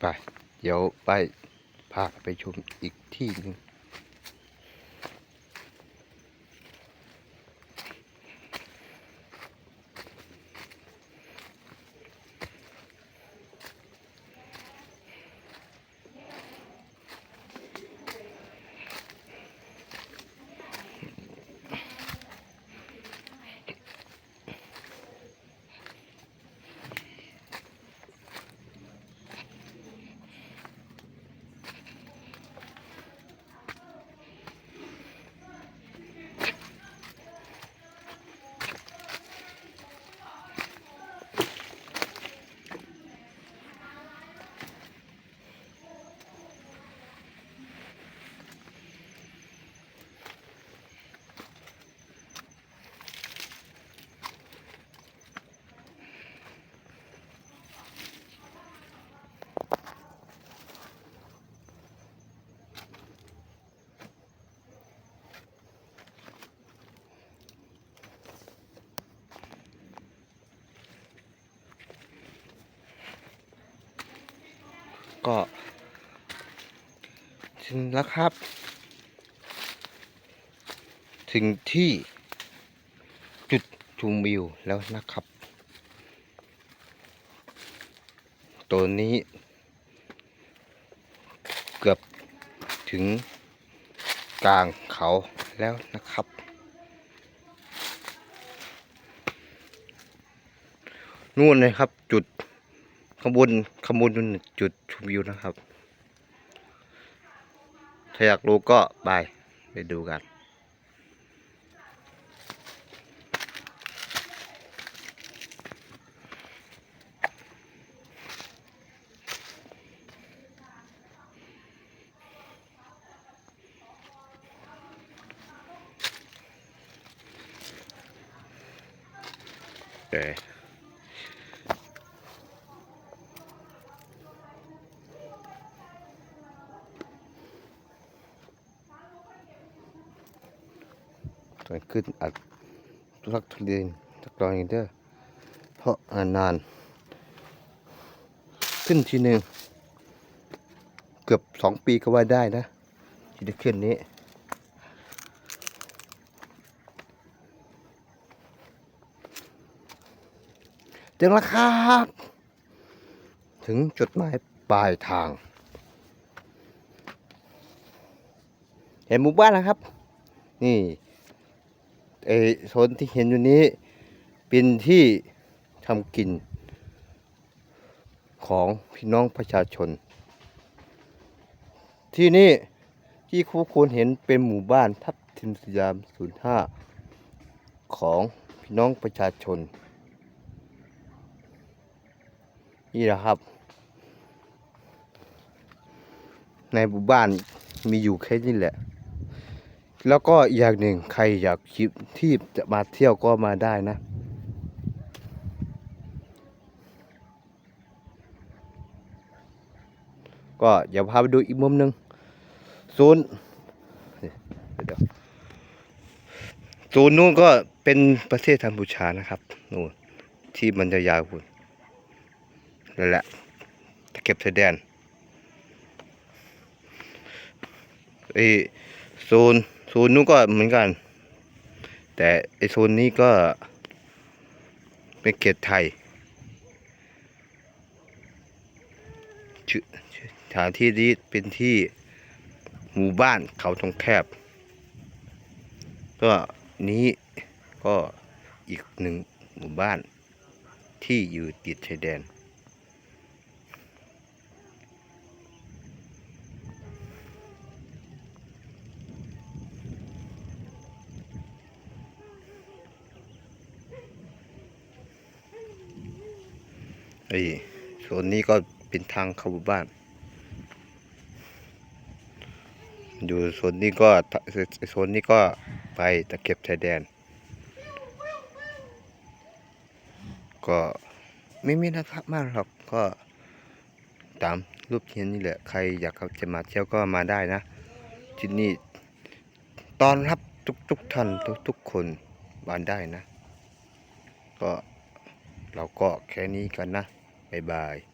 ไป เดี๋ยวไปพาไปชมอีกที่หนึ่ง ก็ถึงแล้วครับ ถึงที่จุดชมวิวแล้วนะครับ ตัวนี้ เกือบถึงกลางเขาแล้วนะครับ นู่นเลยครับจุด ข้างบนข้างบนนู่นจุดชมวิวนะครับ ถ้าอยากรู้ก็ไปไปดูกันเดี๋ยวตอนขึ้นอัดทุลักทุเลนสักตอนหนึงเด้อเพราะอ่านาน ขึ้นทีหนึ่งเกือบสองปีก็ว่าได้นะที่ได้ขึ้นนี้ถึงแล้วครับถึงจุดหมายปลายทาง เห็นหมู่บ้านนะครับ นี่ ไอโซนที่เห็นอยู่นี้เป็นที่ทำกิน ของพี่น้องประชาชน ที่นี่ที่คู่ควรเห็นเป็นหมู่บ้านทับทิมสยาม 05 ของพี่น้องประชาชน นี่แหละครับ ในหมู่บ้านมีอยู่แค่นี้แหละ แล้วก็อย่างหนึ่งใครอยากคิดที่จะมาเที่ยวก็มาได้นะ ก็เดี๋ยวพาไปดูอีกมุมหนึ่งศูนย์ศูนย์นู้นก็เป็นประเทศกัมพูชานะครับนู่นที่มันจะยาวคุณนั่นแหละตะเก็บชายแดนไอโซน โซนนู้นก็เหมือนกัน แต่ไอโซนนี้ก็เป็นเขตไทยสถานที่นี้เป็นที่หมู่บ้านเขาตรงแคบ ก็นี้ก็อีกหนึ่งหมู่บ้านที่อยู่ติดชายแดน ไอ้โซนนี้ก็เป็นทางเข้าบ้าน อยู่โซนนี้ก็ทโซนนี้ก็ไปตะเข็บชายแดน ก็ไม่มีนะครับมากหรอกก็ตามรูปเห็นนี่แหละใครอยากจะมาเที่ยวก็มาได้นะที่นี่ตอนรับทุกๆท่านทุกๆคนมาได้นะ ก็เราก็แค่นี้กันนะ Bye-bye.